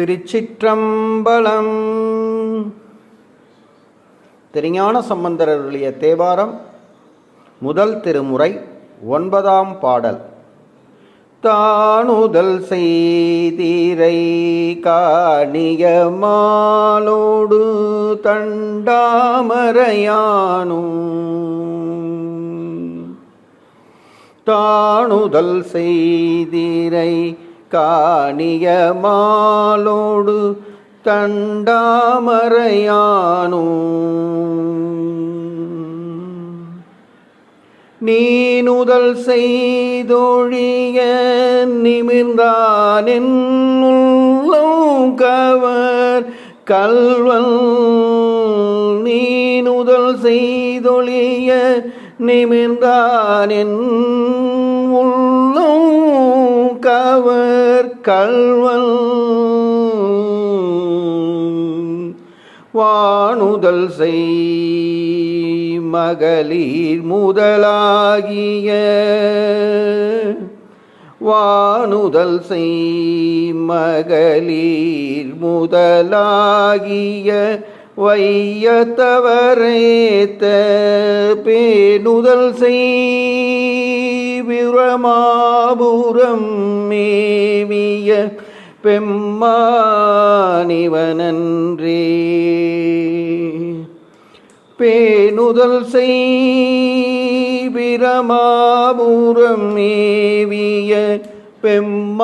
திருச்சிற்றம்பலம். திருஞான சம்பந்தரருடைய தேவாரம் முதல் திருமுறை ஒன்பதாம் பாடல். தானுதல் செய்தீரை காணிய மாலோடு தண்டாமரையானும். தானுதல் செய்தீரை காணிய மாலோடு தண்டாமரையானும் நீனுதல் செய்தொழிய நிமிர்ந்தான் கவர் கல்வன் நீனுதல் செய்தொழிய நிமிர்ந்தான் கவர் வானுதல் செய் மகளிர் முதலாகிய வானுதல் செய் மகளிர் முதலாகிய வையத்தவரேத்த பேணுதல் செய் பிரமாபுரம் மேவிய பெம்மானிவனன்றே. பேணுதல் செய்பிரமாபுரம் மேவிய பெம்மானிவனன்றே.